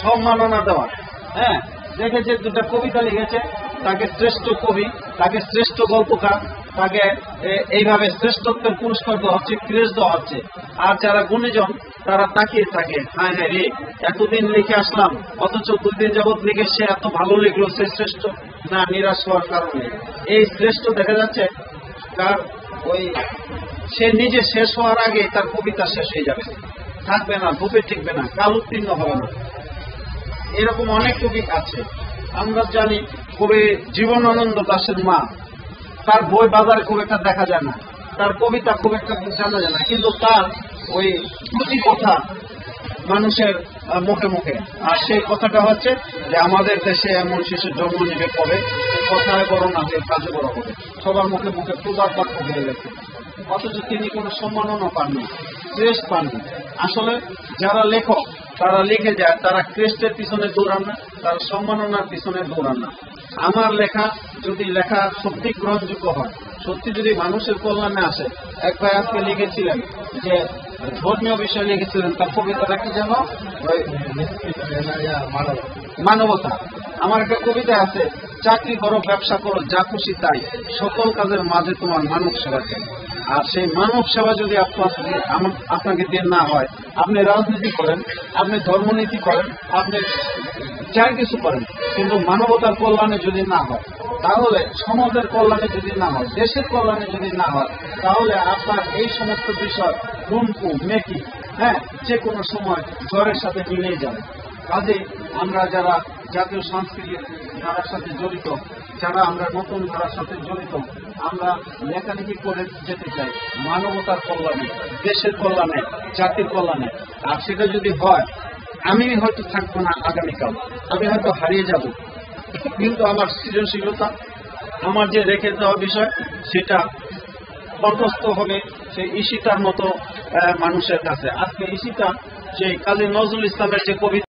সম্মাননা দেওয়া। হ্যাঁ দেখেছে, দুটা কবিতা লিখেছে, তাকে শ্রেষ্ঠ কবি, তাকে শ্রেষ্ঠ গল্পকার, তাকে এইভাবে শ্রেষ্ঠত্বের পুরস্কার দেওয়া হচ্ছে, ক্রেজ দেওয়া হচ্ছে। আর যারা গুণীজন, তারা তাকিয়ে থাকে হ্যাঁ হ্যাঁ রে, এতদিন লিখে আসলাম, অথচ দুই দিন যাবৎ লিখে সে এত ভালো লিখলো, সে শ্রেষ্ঠ। না, নিরাশ হওয়ার কারণে এই শ্রেষ্ঠ দেখা যাচ্ছে, তার ওই, সে নিজে শেষ হওয়ার আগে তার কবিতা শেষ হয়ে যাবে। থাকবে না, ধূপে টিকবে না, কাল উত্তীর্ণ হবে না। এরকম অনেক কবি আছে। আমরা জানি কবি জীবনানন্দ দাসের মা, তার বই বাজারে খুব একটা দেখা যায় না, তার কবিতা খুব একটা জানা যায় না, কিন্তু তার ওই প্রতি কথা মানুষের মুখে মুখে। আর সেই কথাটা হচ্ছে যে আমাদের দেশে এমন শিশুর জন্ম নিবে কবে? কথায় বড় না হয়ে কাজে বড় হবে। সবার মুখে মুখে প্রদার বাক্য হয়ে গেছে অথচ তিনি কোনো সম্মাননা পাননি। ক্রেস্ট পাননি আসলে যারা লেখক, তারা লিখে যায়, তারা ক্রেস্টের পিছনে দৌড়ান না, তারা সম্মাননার পিছনে দৌড়ান না। আমার লেখা যদি লেখা সত্যি গ্রহণযোগ্য হয়, সত্যি যদি মানুষের কল্যাণে আসে, এক ভাই আজকে লিখেছিলেন যে ধর্মীয় বিষয় লিখেছিলেন, তার কবিতাটা কি যেন? মানবতা। আমার একটা কবিতা আছে, চাকরি করো, ব্যবসা করো, যা খুশি তাই। সকল কাজের মাঝে তোমার মানব সেবা আর সেই মানব সেবা যদি আপনাকে আম- আপনাকে দিয়ে না হয়, আপনি রাজনীতি করেন, আপনি ধর্মনীতি করেন, আপনি যাই কিছু করেন, কিন্তু মানবতার কল্যাণে যদি না হয়, তাহলে সমাজের কল্যাণে যদি না হয়, দেশের কল্যাণে যদি না হয়, তাহলে আপনার এই সমস্ত বিষয় রুমকু মেকি হ্যাঁ যে কোনো সময় জ্বরের সাথে মিলিয়ে যাবে। কাজে আমরা যারা জাতীয় সংস্কৃতির ধারার সাথে জড়িত যারা আমরা নতুন ধারার সাথে জড়িত, আমরা লেখালেখি করে যেতে চাই। মানবতার কল্যাণে, দেশের কল্যাণে, জাতির কল্যাণে। আর সেটা যদি হয়, আমি হয়তো থাকব না আগামীকাল। আমি হয়তো হারিয়ে যাব। কিন্তু আমার সৃজনশীলতা, আমার যে রেখে দেওয়া বিষয়, সেটা কণ্ঠস্থ হবে সেই ঈশিতার মতো মানুষের কাছে। আজকে ঈশিতা, সেই কাজী নজরুল ইসলামের যে কবিতা